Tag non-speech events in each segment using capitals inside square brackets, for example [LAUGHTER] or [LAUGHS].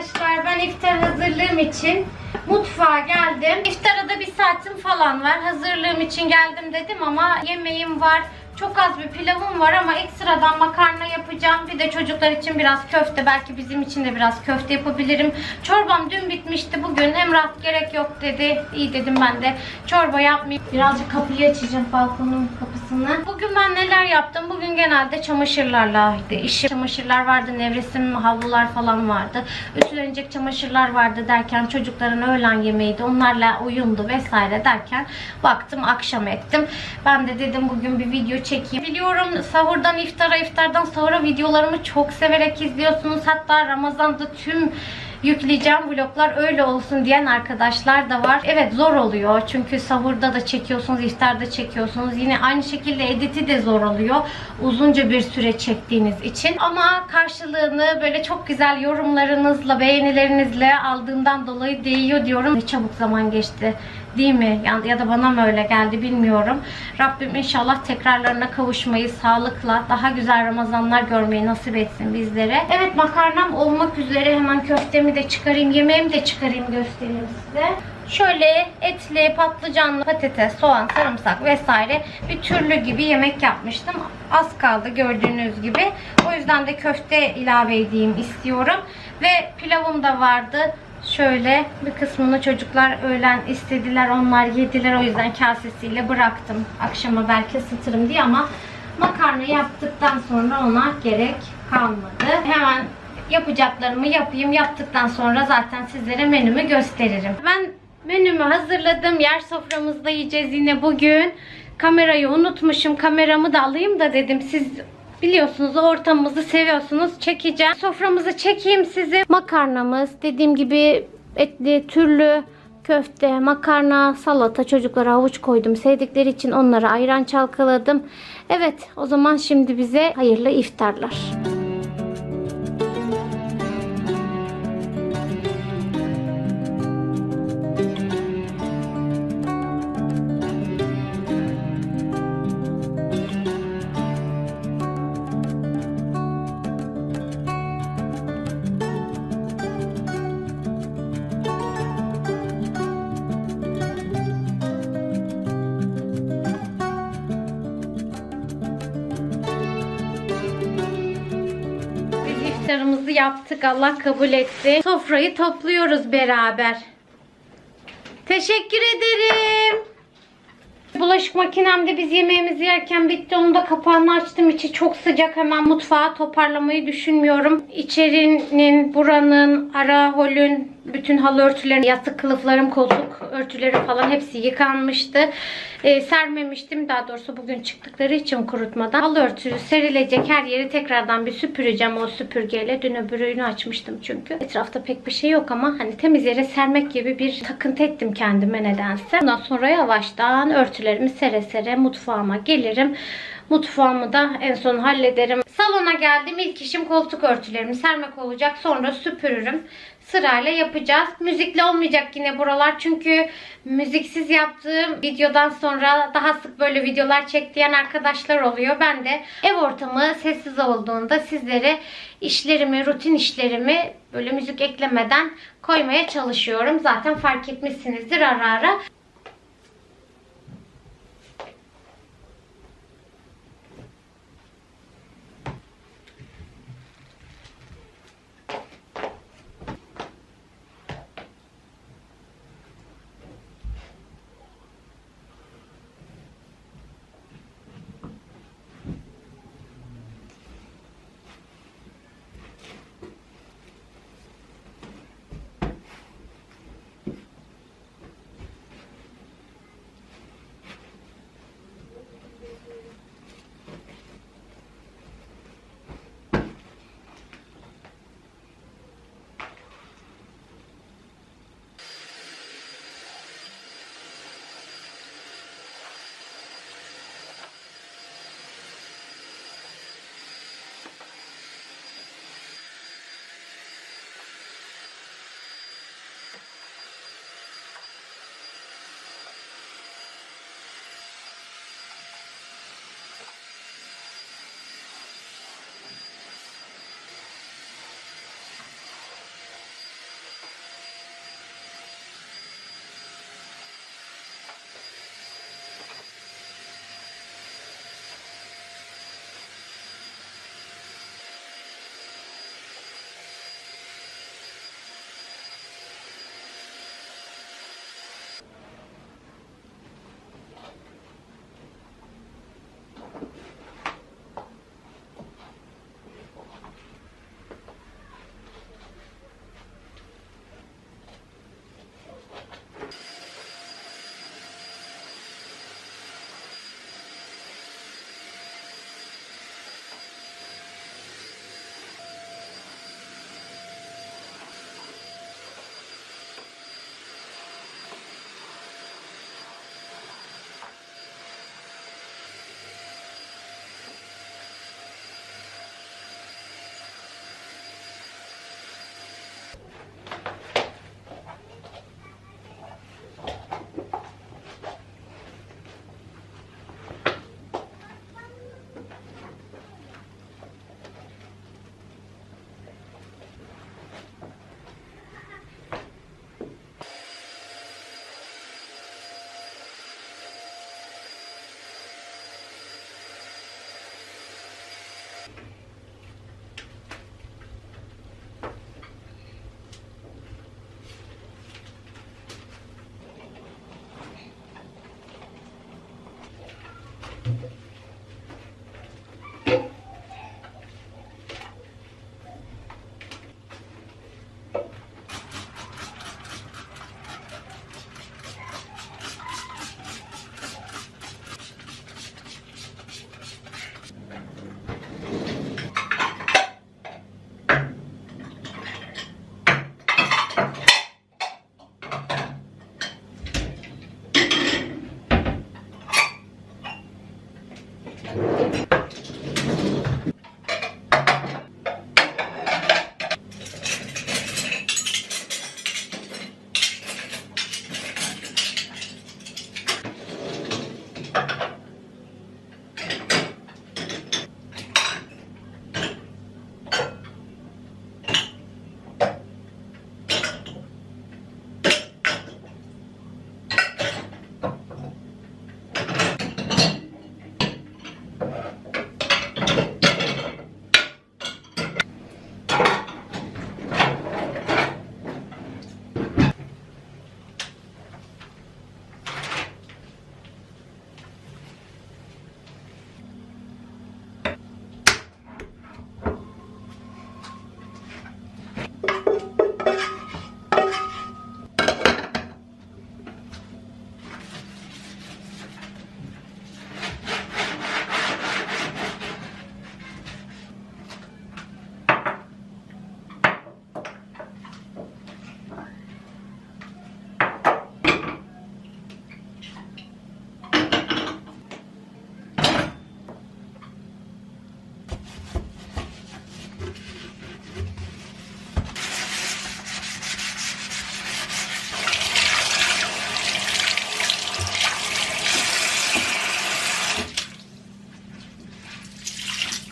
arkadaşlar ben iftar hazırlığım için mutfağa geldim. İftara da bir saatim falan var. Hazırlığım için geldim dedim ama yemeğim var. Çok az bir pilavım var ama ekstradan makarna yapacağım. Bir de çocuklar için biraz köfte. Belki bizim için de biraz köfte yapabilirim. Çorbam dün bitmişti. Bugün Emrah gerek yok dedi. İyi dedim ben de. Çorba yapmayayım. Birazcık kapıyı açacağım balkonun kapısını. Bugün ben neler yaptım? Bugün genelde çamaşırlarla işim. Çamaşırlar vardı. Nevresim havlular falan vardı. Ütülenecek çamaşırlar vardı derken çocukların öğlen yemeğiydi. Onlarla oyundu vesaire derken baktım akşam ettim. Ben de dedim bugün bir video çekeyim. Biliyorum sahurdan iftara, iftardan sahura videolarımı çok severek izliyorsunuz. Hatta Ramazan'da tüm yükleyeceğim vloglar öyle olsun diyen arkadaşlar da var. Evet zor oluyor. Çünkü sahurda da çekiyorsunuz, iftarda çekiyorsunuz. Yine aynı şekilde editi de zor oluyor. Uzunca bir süre çektiğiniz için. Ama karşılığını böyle çok güzel yorumlarınızla, beğenilerinizle aldığımdan dolayı değiyor diyorum. Ne çabuk zaman geçti. Değil mi? Ya, ya da bana mı öyle geldi bilmiyorum. Rabbim inşallah tekrarlarına kavuşmayı sağlıkla, daha güzel Ramazanlar görmeyi nasip etsin bizlere. Evet makarnam olmak üzere hemen köftemi de çıkarayım, yemeğimi de çıkarayım göstereyim size. Şöyle etli, patlıcanlı, patates, soğan, sarımsak vesaire bir türlü gibi yemek yapmıştım. Az kaldı gördüğünüz gibi. O yüzden de köfte ilave edeyim istiyorum. Ve pilavım da vardı. Şöyle bir kısmını çocuklar öğlen istediler. Onlar yediler. O yüzden kasesiyle bıraktım. Akşama belki ısıtırım diye ama makarna yaptıktan sonra ona gerek kalmadı. Hemen yapacaklarımı yapayım. Yaptıktan sonra zaten sizlere menümü gösteririm. Ben menümü hazırladım. Yer soframızda yiyeceğiz yine bugün. Kamerayı unutmuşum. Kameramı da alayım da dedim. Siz Biliyorsunuz ortamımızı seviyorsunuz. Çekeceğim. Soframızı çekeyim size. Makarnamız dediğim gibi etli türlü köfte, makarna, salata çocuklara havuç koydum. Sevdikleri için onlara ayran çalkaladım. Evet o zaman şimdi bize hayırlı iftarlar. Biz iftarımızı yaptık. Allah kabul etti. Sofrayı topluyoruz beraber. Teşekkür ederim. Bulaşık makinemde biz yemeğimizi yerken bitti. Onu da kapağını açtım. İçi çok sıcak. Hemen mutfağı toparlamayı düşünmüyorum. İçerinin, buranın, ara holün, bütün halı örtülerin, yastık kılıflarım, koltuk örtüleri falan hepsi yıkanmıştı. Ee, sermemiştim. Daha doğrusu bugün çıktıkları için kurutmadan. Halı örtüsü serilecek her yeri tekrardan bir süpüreceğim o süpürgeyle. Dün öbürünü açmıştım çünkü. Etrafta pek bir şey yok ama hani temiz yere sermek gibi bir takıntı ettim kendime nedense. Ondan sonra yavaştan örtülerimi sere sere mutfağıma gelirim. Mutfağımı da en son hallederim. Salona geldim. İlk işim koltuk örtülerimi sermek olacak. Sonra süpürürüm. Sırayla yapacağız. Müzikli olmayacak yine buralar. Çünkü müziksiz yaptığım videodan sonra daha sık böyle videolar çektiyen arkadaşlar oluyor. Ben de ev ortamı sessiz olduğunda sizlere işlerimi, rutin işlerimi böyle müzik eklemeden koymaya çalışıyorum. Zaten fark etmişsinizdir ara ara.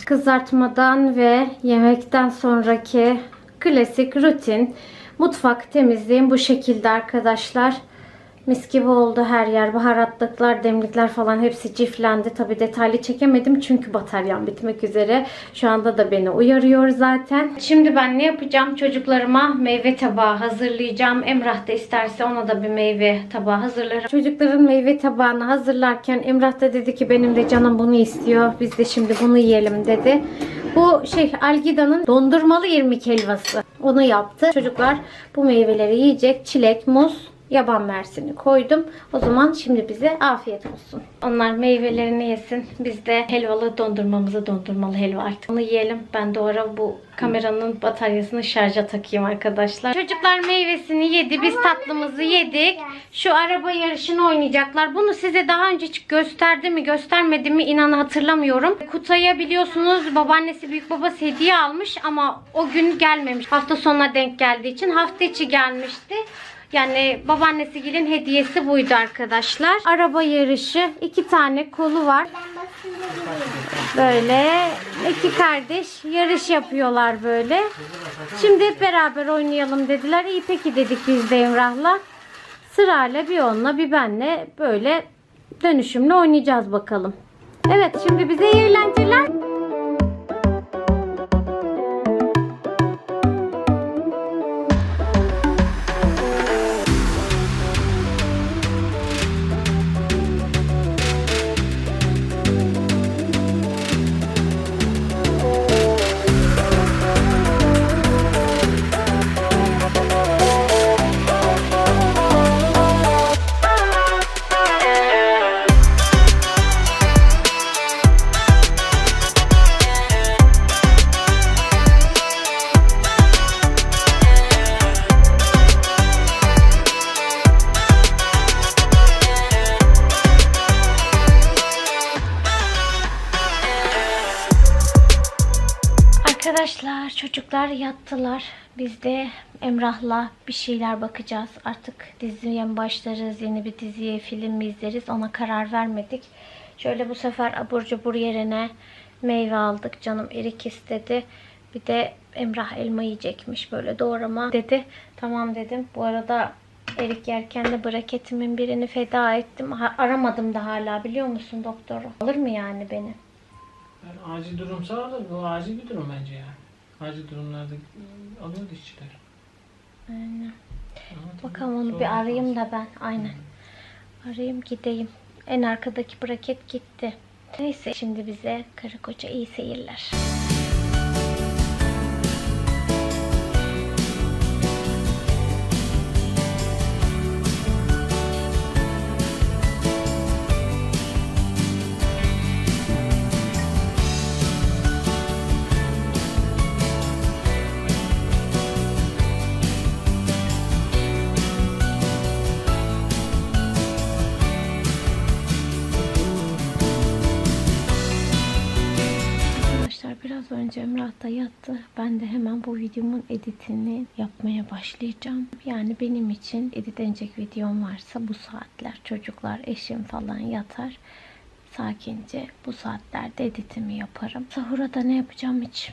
Kızartmadan ve yemekten sonraki klasik rutin mutfak temizliğim bu şekilde arkadaşlar. Mis gibi oldu her yer. Baharatlıklar, demlikler falan hepsi ciflendi. Tabi detaylı çekemedim çünkü bataryam bitmek üzere. Şu anda da beni uyarıyor zaten. Şimdi ben ne yapacağım? Çocuklarıma meyve tabağı hazırlayacağım. Emrah da isterse ona da bir meyve tabağı hazırlarım. Çocukların meyve tabağını hazırlarken Emrah da dedi ki benim de canım bunu istiyor. Biz de şimdi bunu yiyelim dedi. Bu şey Algida'nın dondurmalı irmik helvası. Onu yaptı. Çocuklar bu meyveleri yiyecek. Çilek, muz, yaban mersini koydum. O zaman şimdi bize afiyet olsun. Onlar meyvelerini yesin. Biz de helvalı dondurmamızı dondurmalı helva artık. Onu yiyelim. Ben de ara bu kameranın bataryasını şarja takayım arkadaşlar. Çocuklar meyvesini yedi. Biz tatlımızı yedik. Şu araba yarışını oynayacaklar. Bunu size daha önce gösterdi mi göstermedi mi inan hatırlamıyorum. Kutay'a biliyorsunuz babaannesi büyük babası hediye almış ama o gün gelmemiş. Hafta sonuna denk geldiği için hafta içi gelmişti. Yani babaannesi gelin hediyesi buydu arkadaşlar. Araba yarışı. iki tane kolu var. Böyle iki kardeş yarış yapıyorlar böyle. Şimdi hep beraber oynayalım dediler. İyi peki dedik biz de Emrah'la. Sırayla bir onunla bir benle böyle dönüşümlü oynayacağız bakalım. Evet şimdi bize eğlenceler. Yattılar. Biz de Emrah'la bir şeyler bakacağız. Artık diziye mi başlarız, yeni bir diziye film mi izleriz ona karar vermedik. Şöyle bu sefer abur cubur yerine meyve aldık. Canım erik istedi. Bir de Emrah elma yiyecekmiş böyle doğrama dedi. Tamam dedim. Bu arada erik yerken de braketimin birini feda ettim. Aramadım da hala biliyor musun doktoru? Alır mı yani beni? Yani acil durumsa alır. Bu acil bir durum bence yani. Acil durumlarda ıı, alıyor dişçiler. Aynen. Ama Bakalım onu bir arayayım da ben. Aynen. Arayayım gideyim. En arkadaki braket gitti. Neyse şimdi bize karı koca iyi seyirler. Biraz önce Emrah da yattı. Ben de hemen bu videomun editini yapmaya başlayacağım. Yani benim için editlenecek videom varsa bu saatler çocuklar, eşim falan yatar. Sakince bu saatlerde editimi yaparım. Sahura da ne yapacağım hiç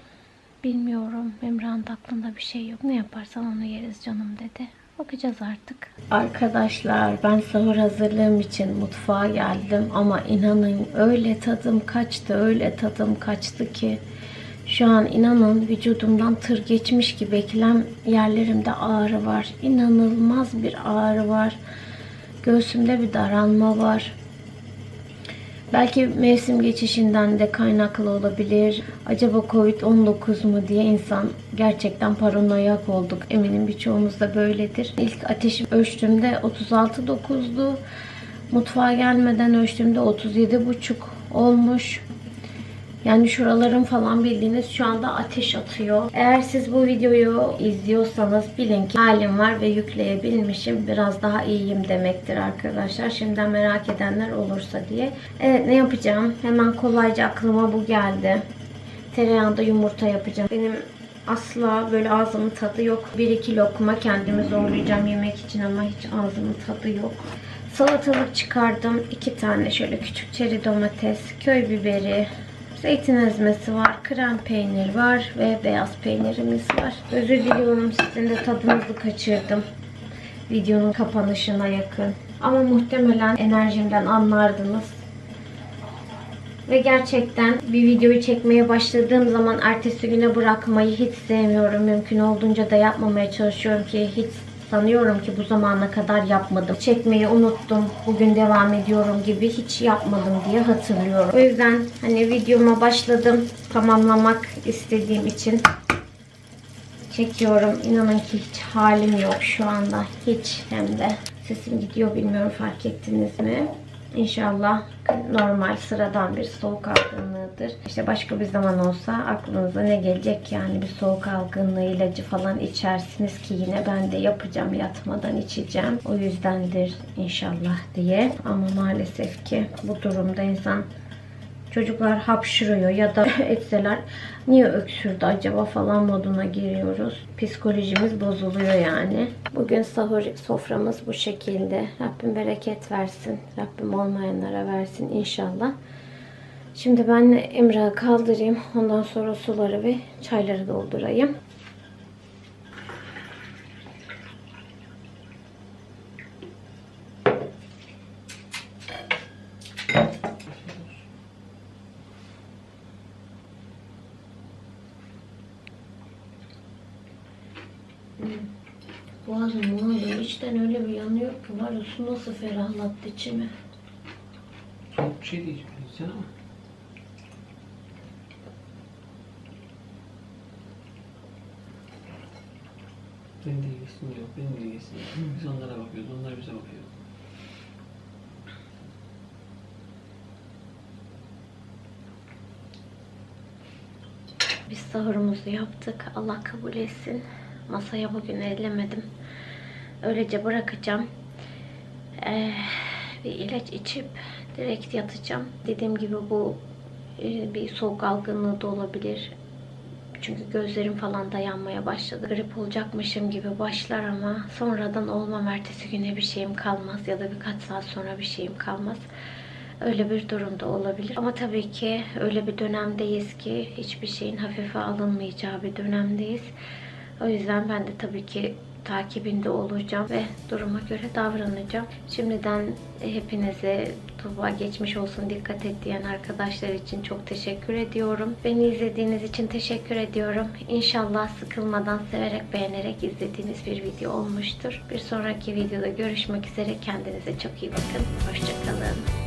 bilmiyorum. Emrah'ın da aklında bir şey yok. Ne yaparsan onu yeriz canım dedi. Bakacağız artık. Arkadaşlar ben sahur hazırlığım için mutfağa geldim ama inanın öyle tadım kaçtı öyle tadım kaçtı ki şu an inanın vücudumdan tır geçmiş gibi eklem yerlerimde ağrı var. İnanılmaz bir ağrı var. Göğsümde bir daralma var. Belki mevsim geçişinden de kaynaklı olabilir. Acaba Covid-19 mu diye insan gerçekten paranoyak olduk. Eminim birçoğumuz da böyledir. İlk ateşi ölçtüğümde 36.9'du. Mutfağa gelmeden ölçtüğümde 37.5 olmuş. Yani şuralarım falan bildiğiniz şu anda ateş atıyor. Eğer siz bu videoyu izliyorsanız bilin ki halim var ve yükleyebilmişim. Biraz daha iyiyim demektir arkadaşlar. Şimdiden merak edenler olursa diye. Evet ne yapacağım? Hemen kolayca aklıma bu geldi. Tereyağında yumurta yapacağım. Benim asla böyle ağzımın tadı yok. Bir iki lokma kendimi zorlayacağım yemek için ama hiç ağzımın tadı yok. Salatalık çıkardım. iki tane şöyle küçük çeri domates, köy biberi, Zeytin ezmesi var, krem peynir var ve beyaz peynirimiz var. Özür diliyorum sizin de tadınızı kaçırdım. Videonun kapanışına yakın. Ama muhtemelen enerjimden anlardınız. Ve gerçekten bir videoyu çekmeye başladığım zaman ertesi güne bırakmayı hiç sevmiyorum. Mümkün olduğunca da yapmamaya çalışıyorum ki hiç sanıyorum ki bu zamana kadar yapmadım. Çekmeyi unuttum. Bugün devam ediyorum gibi hiç yapmadım diye hatırlıyorum. O yüzden hani videoma başladım. Tamamlamak istediğim için çekiyorum. İnanın ki hiç halim yok şu anda. Hiç hem de. Sesim gidiyor bilmiyorum fark ettiniz mi? İnşallah normal sıradan bir soğuk algınlığıdır. İşte başka bir zaman olsa aklınıza ne gelecek yani bir soğuk algınlığı ilacı falan içersiniz ki yine ben de yapacağım yatmadan içeceğim. O yüzdendir inşallah diye. Ama maalesef ki bu durumda insan çocuklar hapşırıyor ya da [LAUGHS] etseler niye öksürdü acaba falan moduna giriyoruz. Psikolojimiz bozuluyor yani. Bugün sahur soframız bu şekilde. Rabbim bereket versin. Rabbim olmayanlara versin inşallah. Şimdi ben Emrah'ı kaldırayım. Ondan sonra suları ve çayları doldurayım. Boğazım ne İçten öyle bir yanıyor ki var ya su nasıl ferahlattı içimi. Soğuk bir şey diyeceğim sen ama. Benim de ilgisin yok, benim de ilgisin yok. Biz onlara bakıyoruz, onlar bize bakıyor. Biz sahurumuzu yaptık. Allah kabul etsin. Masaya bugün ellemedim. Öylece bırakacağım. Ee, bir ilaç içip direkt yatacağım. Dediğim gibi bu e, bir soğuk algınlığı da olabilir. Çünkü gözlerim falan dayanmaya başladı. Grip olacakmışım gibi başlar ama sonradan olmam. Ertesi güne bir şeyim kalmaz ya da birkaç saat sonra bir şeyim kalmaz. Öyle bir durumda olabilir. Ama tabii ki öyle bir dönemdeyiz ki hiçbir şeyin hafife alınmayacağı bir dönemdeyiz. O yüzden ben de tabii ki takibinde olacağım ve duruma göre davranacağım. Şimdiden hepinize Tuğba geçmiş olsun dikkat et diyen arkadaşlar için çok teşekkür ediyorum. Beni izlediğiniz için teşekkür ediyorum. İnşallah sıkılmadan severek beğenerek izlediğiniz bir video olmuştur. Bir sonraki videoda görüşmek üzere. Kendinize çok iyi bakın. Hoşçakalın.